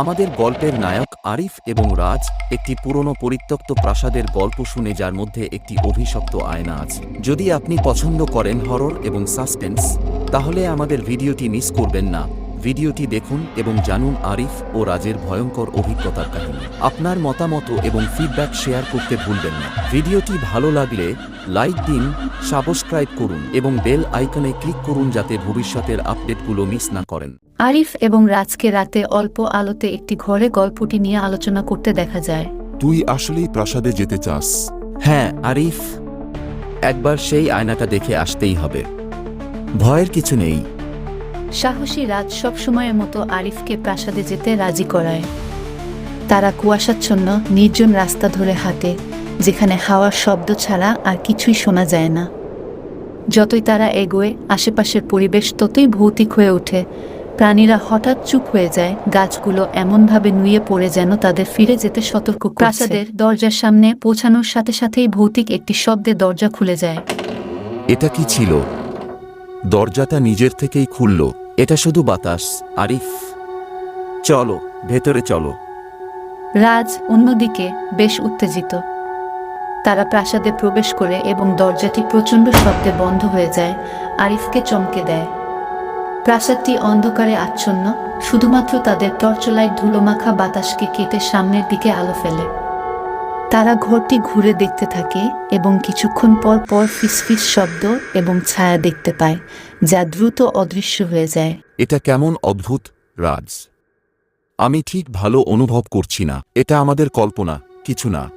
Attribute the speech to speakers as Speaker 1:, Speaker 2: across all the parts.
Speaker 1: আমাদের গল্পের নায়ক আরিফ এবং রাজ একটি পুরনো পরিত্যক্ত প্রাসাদের গল্প শুনে যার মধ্যে একটি অভিশপ্ত আয়না আছে। যদি আপনি পছন্দ করেন হরর এবং সাসপেন্স, তাহলে আমাদের ভিডিওটি মিস করবেন না। ভিডিওটি দেখুন এবং জানুন আরিফ ও রাজের ভয়ঙ্কর অভিজ্ঞতার কাহিনী। আপনার মতামত এবং ফিডব্যাক শেয়ার করতে ভুলবেন না। ভিডিওটি ভালো লাগলে লাইক দিন সাবস্ক্রাইব করুন এবং বেল আইকনে ক্লিক করুন যাতে ভবিষ্যতের আপডেটগুলো মিস না করেন।
Speaker 2: আরিফ এবং রাজকে রাতে অল্প আলোতে একটি ঘরে গল্পটি নিয়ে আলোচনা করতে দেখা যায়।
Speaker 3: তুই আসলেই প্রাসাদে যেতে চাস?
Speaker 1: হ্যাঁ আরিফ। একবার সেই আয়নাটা দেখে আসতেই হবে। ভয়ের কিছু নেই।
Speaker 2: সাহসী রাজ সবসময়ের মতো আরিফকে প্রাসাদে যেতে রাজি করায়। তারা কুয়াশাচ্ছন্ন নির্জন রাস্তা ধরে হাঁটে যেখানে হাওয়ার শব্দ ছাড়া আর কিছুই শোনা যায় না। যতই তারা এগোয় আশেপাশের পরিবেশ ততই ভৌতিক হয়ে ওঠে। প্রাণীরা হঠাৎ চুপ হয়ে যায় গাছগুলো এমনভাবে নুয়ে পড়ে যেন তাদের ফিরে যেতে সতর্ক প্রাসাদের দরজার সামনে পৌঁছানোর সাথে সাথেই ভৌতিক একটি শব্দে দরজা খুলে যায়।
Speaker 3: এটা কি ছিল? দরজাটা নিজের থেকেই খুলল।
Speaker 1: এটা শুধু বাতাস আরিফ। চলো ভেতরে চলো।
Speaker 2: রাজ অন্যদিকে বেশ উত্তেজিত। তারা প্রাসাদে প্রবেশ করে এবং দরজাটি প্রচণ্ড শব্দে বন্ধ হয়ে যায়। আরিফকে চমকে দেয়। প্রাসাদটি অন্ধকারে আচ্ছন্ন শুধুমাত্র তাদের টর্চলাইট ধুলোমাখা বাতাসকে কেটে সামনের দিকে আলো ফেলে। তারা ঘরটি ঘুরে দেখতে থাকে এবং কিছুক্ষণ পর পর ফিসফিস শব্দ এবং ছায়া দেখতে পায় যা দ্রুত অদৃশ্য হয়ে যায়।
Speaker 3: এটা কেমন অদ্ভুত রাজ। আমি ঠিক ভালো অনুভব করছি না এটা আমাদের কল্পনা কিছু না।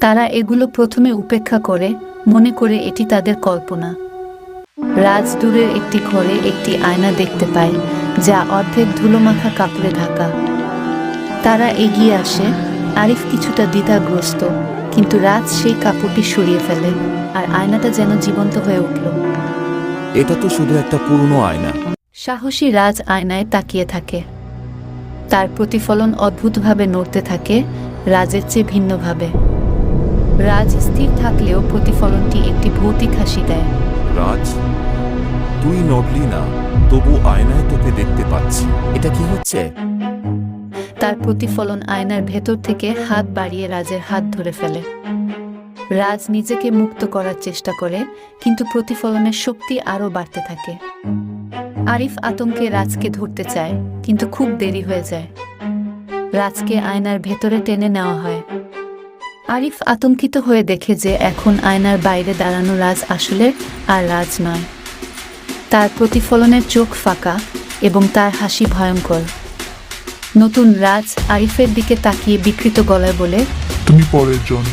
Speaker 2: তারা এগুলো প্রথমে উপেক্ষা করে মনে করে এটি তাদের কল্পনা। রাজ দূরের একটি ঘরে একটি আয়না দেখতে পায় যা অর্ধেক ধুলোমাখা কাপড়ে ঢাকা। তারা এগিয়ে আসে আরিফ কিছুটা দ্বিধাগ্রস্ত কিন্তু রাজ সেই কাপড়টি সরিয়ে ফেলে আর আয়নাটা যেন জীবন্ত হয়ে উঠল।
Speaker 3: এটা তো শুধু একটা পুরনো আয়না।
Speaker 2: সাহসী রাজ আয়নায় তাকিয়ে থাকে। তার প্রতিফলন অদ্ভুতভাবে নড়তে থাকে রাজের চেয়ে ভিন্নভাবে। রাজ স্থির থাকলেও প্রতিফলনটি একটি ভৌতিক হাসি দেয়।
Speaker 3: রাজ তুই নড়লি না তবু আয়নায় তোকে দেখতে পাচ্ছি।
Speaker 1: এটা কি হচ্ছে?
Speaker 2: তার প্রতিফলন আয়নার ভেতর থেকে হাত বাড়িয়ে রাজের হাত ধরে ফেলে। রাজ নিজেকে মুক্ত করার চেষ্টা করে কিন্তু প্রতিফলনের শক্তি আরও বাড়তে থাকে। আরিফ আতঙ্কে রাজকে ধরতে চায় কিন্তু খুব দেরি হয়ে যায়। রাজকে আয়নার ভেতরে টেনে নেওয়া হয়। আরিফ আতঙ্কিত হয়ে দেখে যে এখন আয়নার বাইরে দাঁড়ানো রাজ আসলে আর রাজ নয়। তার প্রতিফলনের চোখ ফাঁকা এবং তার হাসি ভয়ঙ্কর। নতুন রাজ আরিফের দিকে তাকিয়ে বিকৃত গলায় বলে
Speaker 4: তুমি পরের জন।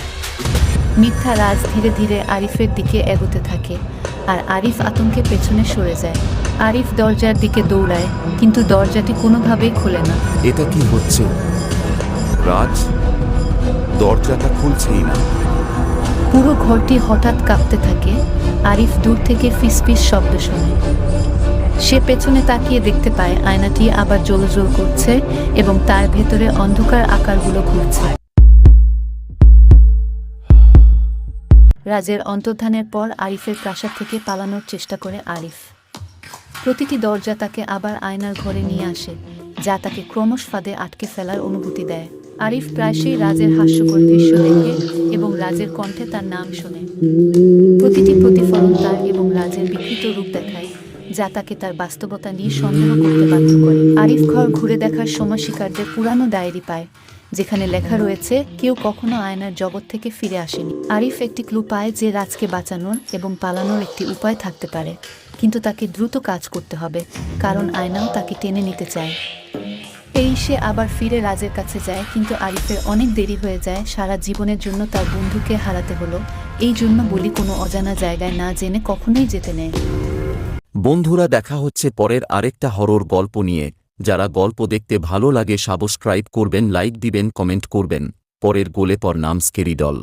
Speaker 2: মিথ্যা রাজ ধীরে ধীরে আরিফের দিকে এগোতে থাকে আর আরিফ আতঙ্কে পেছনে সরে যায়। আরিফ দরজার দিকে দৌড়ায় কিন্তু দরজাটি কোনোভাবেই খোলে না।
Speaker 3: এটা কি হচ্ছে? রাজ? দরজাটা খুলছেই না।
Speaker 2: পুরো ঘরটি হঠাৎ কাঁপতে থাকে। আরিফ দূর থেকে ফিসফিস শব্দ শোনে। সে পেছনে তাকিয়ে দেখতে পায় আয়নাটি আবার জ্বলজ্বল করছে এবং তার ভেতরে অন্ধকার আকারগুলো ঘুরছে। রাজের অন্তর্ধানের পর আরিফের প্রাসাদ থেকে পালানোর চেষ্টা করে আরিফ। প্রতিটি দরজা তাকে আবার আয়নার ঘরে নিয়ে আসে, যা তাকে ক্রমশ ফাঁদে আটকে ফেলার অনুভূতি দেয়। আরিফ প্রায়শই রাজের হাস্যকর দৃশ্য দেখে এবং রাজের কণ্ঠে তার নাম শোনে। প্রতিটি প্রতিফলন তার এবং রাজের বিকৃত রূপ দেখায়, যা তাকে তার বাস্তবতা নিয়ে সন্দেহ করতে বাধ্য করে। আরিফ ঘর ঘুরে দেখার সময় শিকারদের পুরানো ডায়েরি পায়, যেখানে লেখা রয়েছে, কেউ কখনো আয়নার জগৎ থেকে ফিরে আসেনি। আরিফ একটি ক্লু পায় যে রাজকে বাঁচানোর এবং পালানোর একটি উপায় থাকতে পারে, কিন্তু তাকে দ্রুত কাজ করতে হবে, কারণ আয়নাও তাকে টেনে নিতে চায়। এই সে আবার ফিরে রাজের কাছে যায়, কিন্তু আরিফের অনেক দেরি হয়ে যায়। সারা জীবনের জন্য তার বন্ধুকে হারাতে হলো। এই জন্য বলি কোনো অজানা জায়গায় না জেনে কখনোই যেতে নেয়
Speaker 1: বন্ধুরা, দেখা হচ্ছে পরের আরেকটা হরর গল্প নিয়ে। যারা গল্প দেখতে ভালো লাগে, সাবস্ক্রাইব করবেন, লাইক দিবেন, কমেন্ট করবেন। পরের গোলে পর নাম স্কেরি ডল